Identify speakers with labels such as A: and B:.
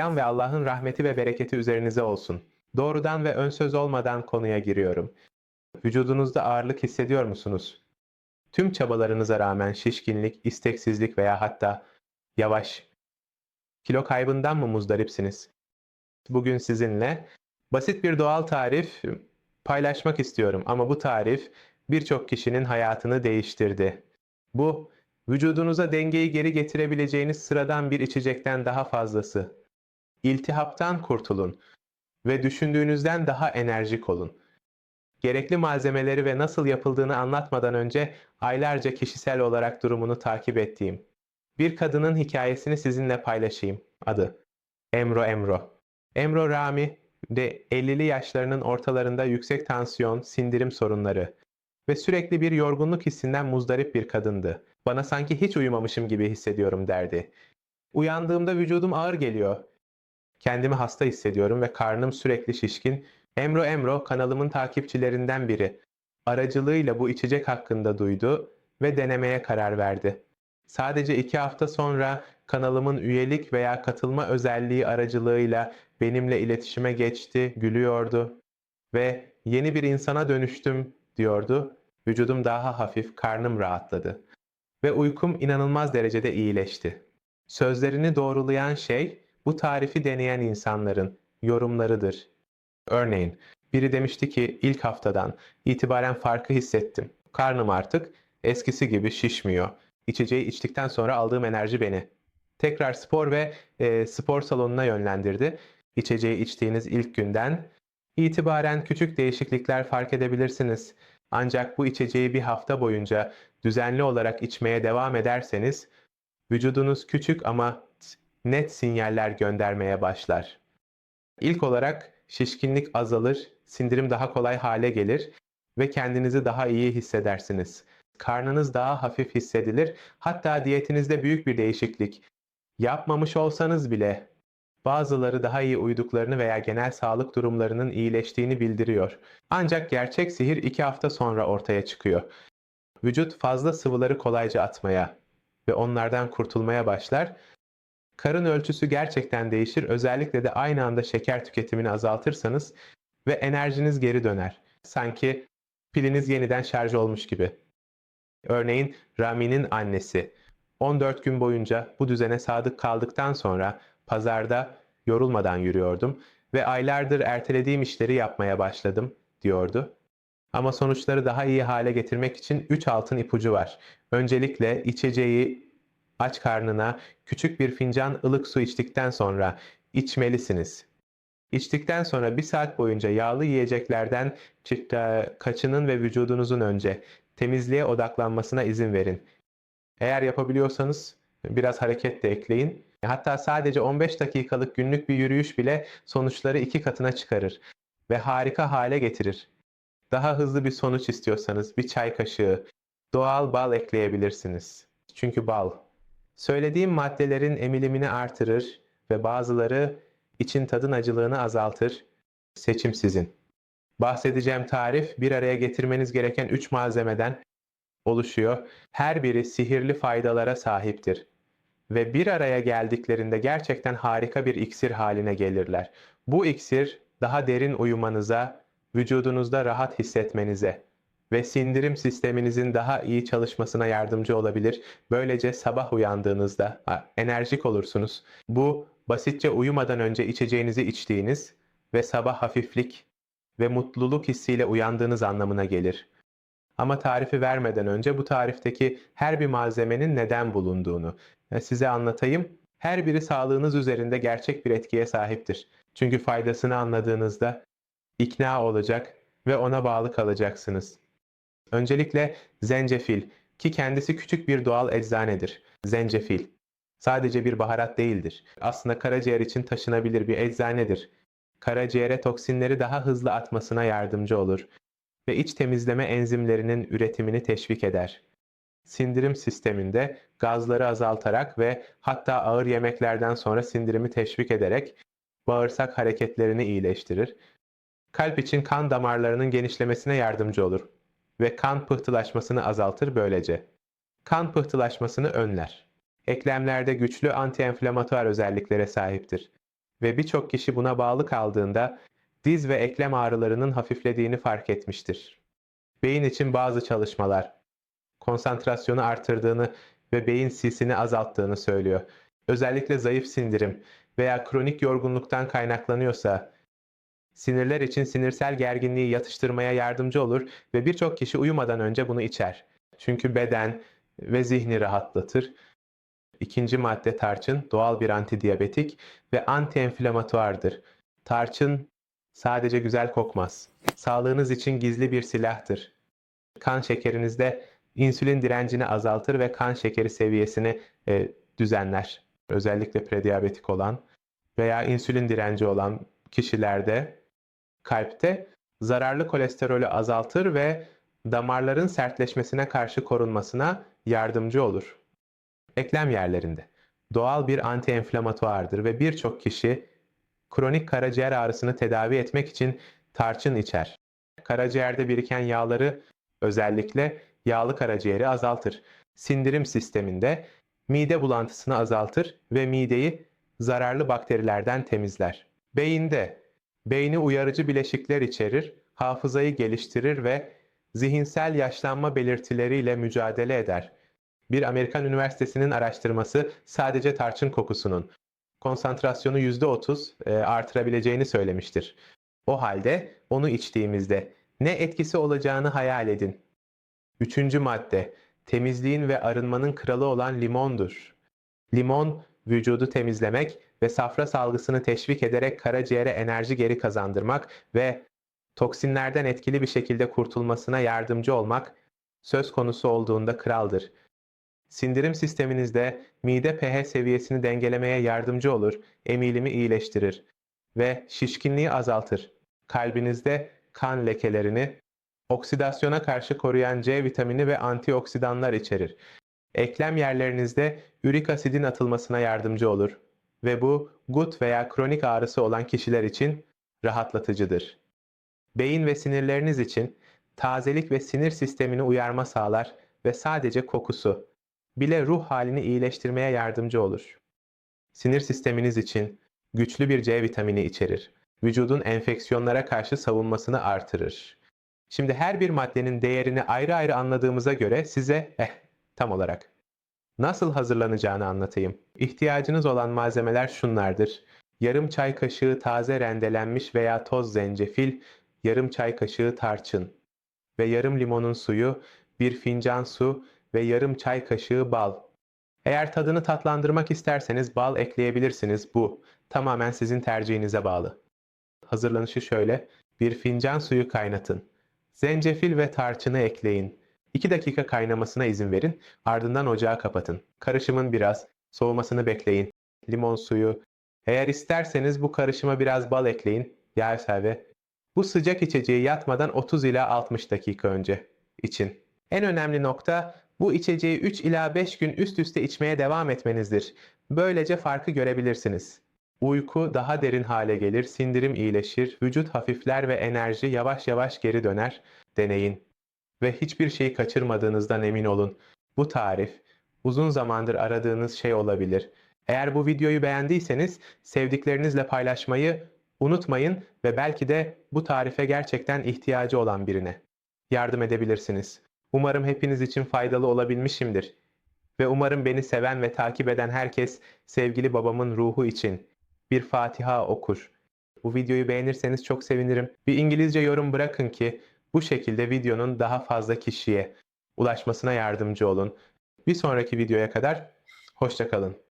A: Selam ve Allah'ın rahmeti ve bereketi üzerinize olsun. Doğrudan ve ön söz olmadan konuya giriyorum. Vücudunuzda ağırlık hissediyor musunuz? Tüm çabalarınıza rağmen şişkinlik, isteksizlik veya hatta yavaş kilo kaybından mı muzdaripsiniz? Bugün sizinle basit bir doğal tarif paylaşmak istiyorum ama bu tarif birçok kişinin hayatını değiştirdi. Bu vücudunuza dengeyi geri getirebileceğiniz sıradan bir içecekten daha fazlası. İltihaptan kurtulun ve düşündüğünüzden daha enerjik olun. Gerekli malzemeleri ve nasıl yapıldığını anlatmadan önce aylarca kişisel olarak durumunu takip ettiğim bir kadının hikayesini sizinle paylaşayım. Adı Emro Emro. Emro Rami de 50'li yaşlarının ortalarında yüksek tansiyon, sindirim sorunları ve sürekli bir yorgunluk hissinden muzdarip bir kadındı. Bana sanki hiç uyumamışım gibi hissediyorum derdi. Uyandığımda vücudum ağır geliyor. Kendimi hasta hissediyorum ve karnım sürekli şişkin. Emro Emro kanalımın takipçilerinden biri. Aracılığıyla bu içecek hakkında duydu ve denemeye karar verdi. Sadece iki hafta sonra kanalımın üyelik veya katılma özelliği aracılığıyla benimle iletişime geçti, gülüyordu ve yeni bir insana dönüştüm diyordu. Vücudum daha hafif, karnım rahatladı ve uykum inanılmaz derecede iyileşti. Sözlerini doğrulayan şey bu tarifi deneyen insanların yorumlarıdır. Örneğin biri demişti ki ilk haftadan itibaren farkı hissettim. Karnım artık eskisi gibi şişmiyor. İçeceği içtikten sonra aldığım enerji beni. Tekrar spor ve e, spor salonuna yönlendirdi. İçeceği içtiğiniz ilk günden itibaren küçük değişiklikler fark edebilirsiniz. Ancak bu içeceği bir hafta boyunca düzenli olarak içmeye devam ederseniz vücudunuz küçük ama net sinyaller göndermeye başlar. İlk olarak şişkinlik azalır, sindirim daha kolay hale gelir ve kendinizi daha iyi hissedersiniz. Karnınız daha hafif hissedilir. Hatta diyetinizde büyük bir değişiklik yapmamış olsanız bile bazıları daha iyi uyduklarını veya genel sağlık durumlarının iyileştiğini bildiriyor. Ancak gerçek sihir iki hafta sonra ortaya çıkıyor. Vücut fazla sıvıları kolayca atmaya ve onlardan kurtulmaya başlar. Karın ölçüsü gerçekten değişir. Özellikle de aynı anda şeker tüketimini azaltırsanız ve enerjiniz geri döner. Sanki piliniz yeniden şarj olmuş gibi. Örneğin Rami'nin annesi 14 gün boyunca bu düzene sadık kaldıktan sonra pazarda yorulmadan yürüyordum ve aylardır ertelediğim işleri yapmaya başladım diyordu. Ama sonuçları daha iyi hale getirmek için 3 altın ipucu var. Öncelikle içeceği aç karnına küçük bir fincan ılık su içtikten sonra içmelisiniz. İçtikten sonra bir saat boyunca yağlı yiyeceklerden kaçının ve vücudunuzun önce temizliğe odaklanmasına izin verin. Eğer yapabiliyorsanız biraz hareket de ekleyin. Hatta sadece 15 dakikalık günlük bir yürüyüş bile sonuçları iki katına çıkarır ve harika hale getirir. Daha hızlı bir sonuç istiyorsanız bir çay kaşığı doğal bal ekleyebilirsiniz. Çünkü bal söylediğim maddelerin emilimini artırır ve bazıları için tadın acılığını azaltır. Seçim sizin. Bahsedeceğim tarif bir araya getirmeniz gereken 3 malzemeden oluşuyor. Her biri sihirli faydalara sahiptir ve bir araya geldiklerinde gerçekten harika bir iksir haline gelirler. Bu iksir daha derin uyumanıza, vücudunuzda rahat hissetmenize ve sindirim sisteminizin daha iyi çalışmasına yardımcı olabilir. Böylece sabah uyandığınızda enerjik olursunuz. Bu basitçe uyumadan önce içeceğinizi içtiğiniz ve sabah hafiflik ve mutluluk hissiyle uyandığınız anlamına gelir. Ama tarifi vermeden önce bu tarifteki her bir malzemenin neden bulunduğunu size anlatayım. Her biri sağlığınız üzerinde gerçek bir etkiye sahiptir. Çünkü faydasını anladığınızda ikna olacak ve ona bağlı kalacaksınız. Öncelikle zencefil ki kendisi küçük bir doğal eczanedir. Zencefil sadece bir baharat değildir. Aslında karaciğer için taşınabilir bir eczanedir. Karaciğere toksinleri daha hızlı atmasına yardımcı olur ve iç temizleme enzimlerinin üretimini teşvik eder. Sindirim sisteminde gazları azaltarak ve hatta ağır yemeklerden sonra sindirimi teşvik ederek bağırsak hareketlerini iyileştirir. Kalp için kan damarlarının genişlemesine yardımcı olur ve kan pıhtılaşmasını azaltır böylece. Kan pıhtılaşmasını önler. Eklemlerde güçlü antienflamatuar özelliklere sahiptir ve birçok kişi buna bağlı kaldığında diz ve eklem ağrılarının hafiflediğini fark etmiştir. Beyin için bazı çalışmalar konsantrasyonu artırdığını ve beyin sisini azalttığını söylüyor. Özellikle zayıf sindirim veya kronik yorgunluktan kaynaklanıyorsa sinirler için sinirsel gerginliği yatıştırmaya yardımcı olur ve birçok kişi uyumadan önce bunu içer. Çünkü beden ve zihni rahatlatır. İkinci madde tarçın doğal bir antidiyabetik ve antienflamatuardır. Tarçın sadece güzel kokmaz. Sağlığınız için gizli bir silahtır. Kan şekerinizde insülin direncini azaltır ve kan şekeri seviyesini e, düzenler. Özellikle prediyabetik olan veya insülin direnci olan kişilerde kalpte zararlı kolesterolü azaltır ve damarların sertleşmesine karşı korunmasına yardımcı olur. Eklem yerlerinde doğal bir antienflamatuardır ve birçok kişi kronik karaciğer ağrısını tedavi etmek için tarçın içer. Karaciğerde biriken yağları özellikle yağlı karaciğeri azaltır. Sindirim sisteminde mide bulantısını azaltır ve mideyi zararlı bakterilerden temizler. Beyinde beyni uyarıcı bileşikler içerir, hafızayı geliştirir ve zihinsel yaşlanma belirtileriyle mücadele eder. Bir Amerikan üniversitesinin araştırması sadece tarçın kokusunun konsantrasyonu %30 e, artırabileceğini söylemiştir. O halde onu içtiğimizde ne etkisi olacağını hayal edin. Üçüncü madde, temizliğin ve arınmanın kralı olan limondur. Limon, vücudu temizlemek ve safra salgısını teşvik ederek karaciğere enerji geri kazandırmak ve toksinlerden etkili bir şekilde kurtulmasına yardımcı olmak söz konusu olduğunda kraldır. Sindirim sisteminizde mide pH seviyesini dengelemeye yardımcı olur, emilimi iyileştirir ve şişkinliği azaltır. Kalbinizde kan lekelerini oksidasyona karşı koruyan C vitamini ve antioksidanlar içerir. Eklem yerlerinizde ürik asidin atılmasına yardımcı olur ve bu gut veya kronik ağrısı olan kişiler için rahatlatıcıdır. Beyin ve sinirleriniz için tazelik ve sinir sistemini uyarma sağlar ve sadece kokusu bile ruh halini iyileştirmeye yardımcı olur. Sinir sisteminiz için güçlü bir C vitamini içerir. Vücudun enfeksiyonlara karşı savunmasını artırır. Şimdi her bir maddenin değerini ayrı ayrı anladığımıza göre size eh tam olarak nasıl hazırlanacağını anlatayım. İhtiyacınız olan malzemeler şunlardır. Yarım çay kaşığı taze rendelenmiş veya toz zencefil, yarım çay kaşığı tarçın ve yarım limonun suyu, bir fincan su ve yarım çay kaşığı bal. Eğer tadını tatlandırmak isterseniz bal ekleyebilirsiniz. Bu tamamen sizin tercihinize bağlı. Hazırlanışı şöyle. Bir fincan suyu kaynatın. Zencefil ve tarçını ekleyin. 2 dakika kaynamasına izin verin. Ardından ocağı kapatın. Karışımın biraz soğumasını bekleyin. Limon suyu. Eğer isterseniz bu karışıma biraz bal ekleyin. Yağ serve. Bu sıcak içeceği yatmadan 30 ila 60 dakika önce için. En önemli nokta bu içeceği 3 ila 5 gün üst üste içmeye devam etmenizdir. Böylece farkı görebilirsiniz. Uyku daha derin hale gelir, sindirim iyileşir, vücut hafifler ve enerji yavaş yavaş geri döner. Deneyin. Ve hiçbir şeyi kaçırmadığınızdan emin olun. Bu tarif uzun zamandır aradığınız şey olabilir. Eğer bu videoyu beğendiyseniz sevdiklerinizle paylaşmayı unutmayın ve belki de bu tarife gerçekten ihtiyacı olan birine yardım edebilirsiniz. Umarım hepiniz için faydalı olabilmişimdir. Ve umarım beni seven ve takip eden herkes sevgili babamın ruhu için bir Fatiha okur. Bu videoyu beğenirseniz çok sevinirim. Bir İngilizce yorum bırakın ki bu şekilde videonun daha fazla kişiye ulaşmasına yardımcı olun. Bir sonraki videoya kadar hoşçakalın.